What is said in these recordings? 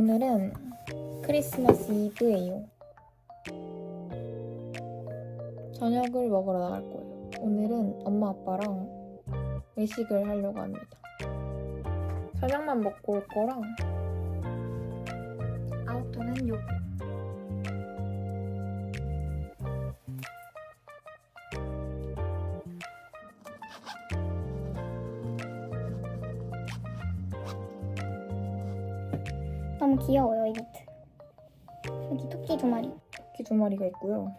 오늘은 크리스마스 이브예요. 저녁을 먹으러 나갈 거예요. 오늘은 엄마 아빠랑 외식을 하려고 합니다. 저녁만 먹고 올 거랑 아웃도는 요거. 너무 귀여워요 이 노트 여기 토끼 두 마리 토끼 두 마리가 있고요.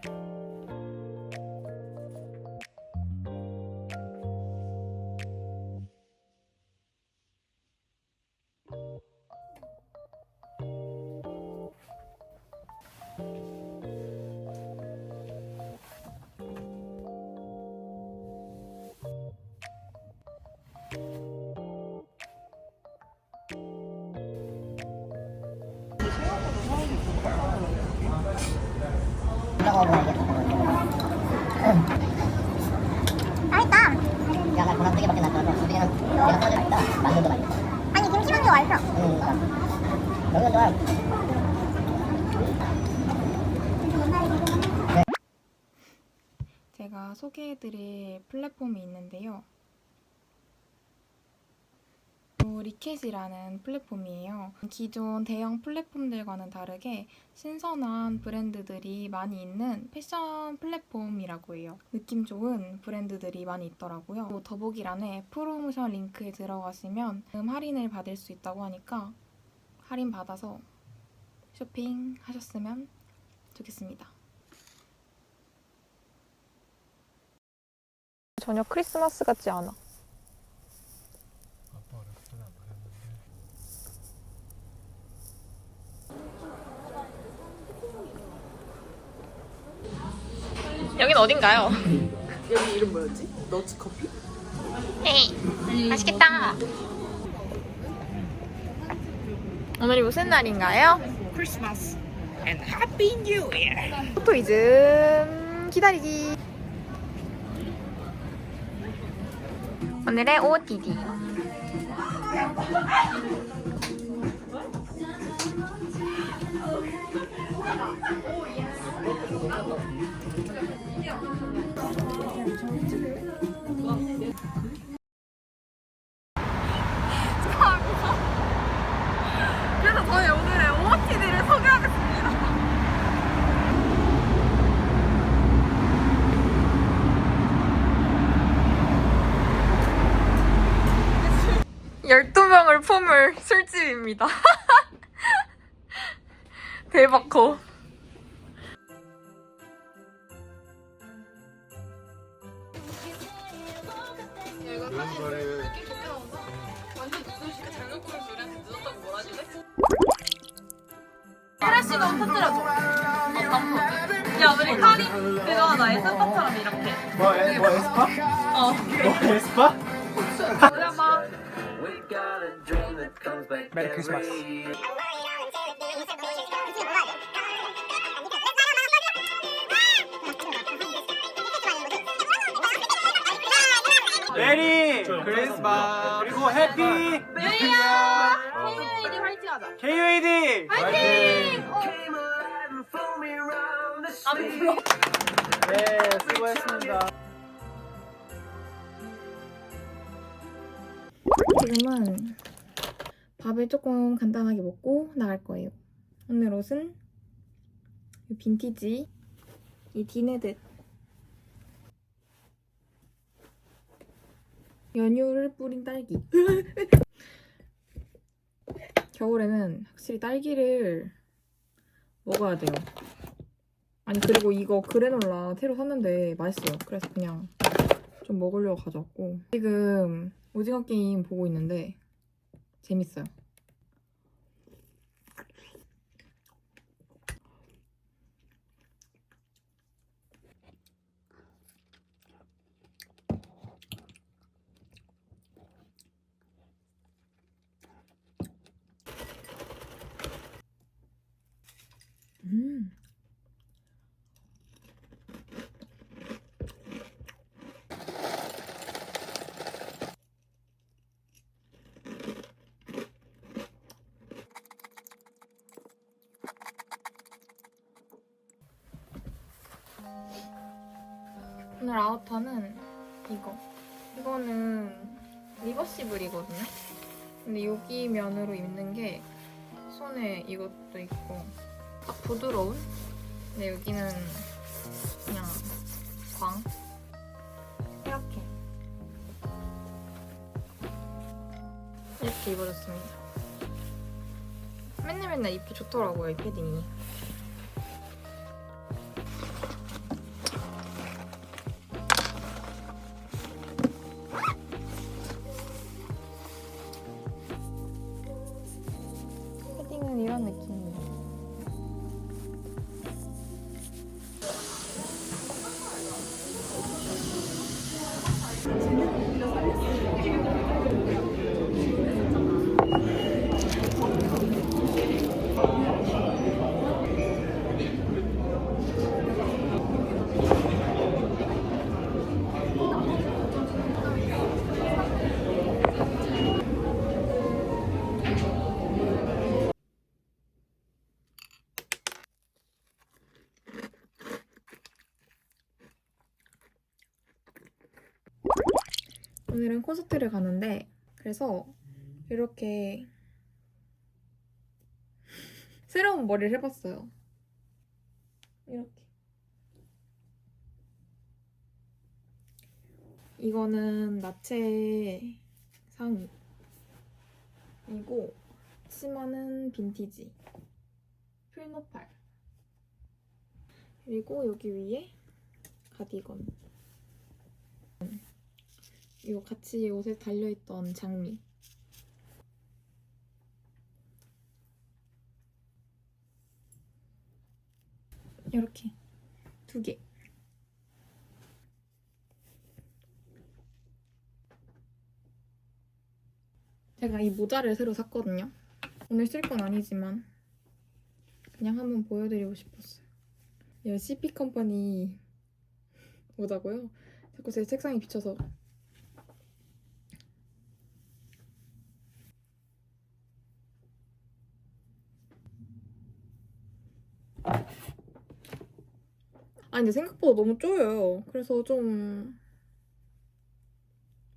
제가 소개해드릴 플랫폼이 있는데요. 또 리켓이라는 플랫폼이에요. 기존 대형 플랫폼들과는 다르게 신선한 브랜드들이 많이 있는 패션 플랫폼이라고 해요. 느낌 좋은 브랜드들이 많이 있더라고요. 또 더보기란에 프로모션 링크에 들어가시면 음, 할인을 받을 수 있다고 하니까 할인 받아서 쇼핑 하셨으면 좋겠습니다. 전혀 크리스마스 같지 않아. 여긴 어딘가요? 여기 이름 뭐였지? 너츠 커피? 에이, 맛있겠다. 오늘이 무슨 날인가요? 크리스마스 and Happy New Year. 포토이즘 기다리기. 오늘의 OOTD. 저희 오늘의 OOTD를 소개하겠습니다. 열두 명을 품을 술집입니다. 대박 커. 나 에스파처럼 이렇게. 뭐, 에, 뭐 에스파? 어. 뭐 에스파? 메리 크리스마스 메리 크리스마스 그리고 해피 뉴이어 KUAD 화이팅 하자. KUAD 화이팅! 안 불러. 네 수고했습니다 지금은 밥을 조금 간단하게 먹고 나갈 거예요. 오늘 옷은 이 빈티지 이 디네드 연유를 뿌린 딸기 겨울에는 확실히 딸기를 먹어야 돼요. 아니 그리고 이거 그래놀라 새로 샀는데 맛있어요. 그래서 그냥 좀 먹으려고 가져왔고 지금 오징어 게임 보고 있는데 재밌어요. 오늘 아우터는 이거. 이거는 리버시블이거든요. 근데 여기 면으로 입는 게 손에 이것도 있고 딱 부드러운? 근데 여기는 그냥 광. 이렇게. 이렇게 입어줬습니다. 맨날 맨날 입기 좋더라고요, 이 패딩이. 오늘은 콘서트를 가는데 그래서 이렇게 새로운 머리를 해봤어요. 이렇게. 이거는 나체 상의이고 치마는 빈티지 풀노팔 그리고 여기 위에 가디건 이거 같이 옷에 달려있던 장미. 이렇게 두 개. 제가 이 모자를 새로 샀거든요. 오늘 쓸 건 아니지만 그냥 한번 보여드리고 싶었어요. 이 CP 컴퍼니 모자고요. 자꾸 제 책상에 비쳐서 아 근데 생각보다 너무 쪼여요. 그래서 좀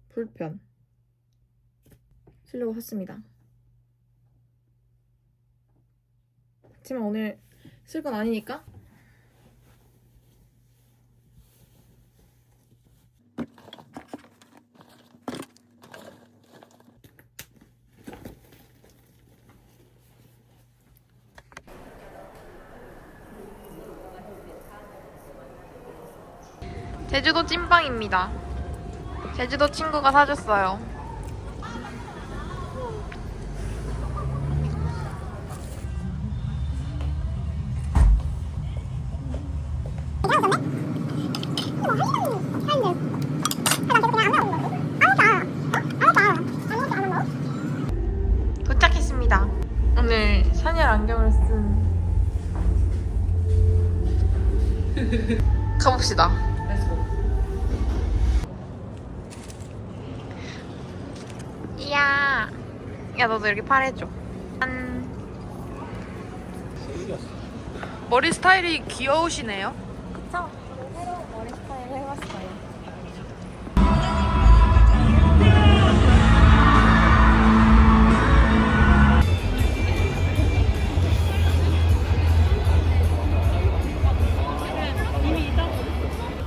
불편. 쓰려고 샀습니다. 하지만 오늘 쓸 건 아니니까 제주도 찐빵입니다. 제주도 친구가 사줬어요. 도착했습니다. 오늘 샤넬 안경을 쓴 가봅시다. 이야. 야, 너도 이렇게 팔 해줘. 짠. 머리 스타일이 귀여우시네요. 그쵸? 새로운 머리 스타일을 해봤어요.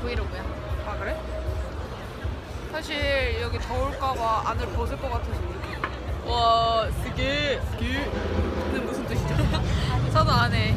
브이로그야. 아 그래? 사실 여기 더울까봐 안을 벗을 것 같아서. 와 스게 스게. 는 무슨 뜻이죠? 저도 안 해.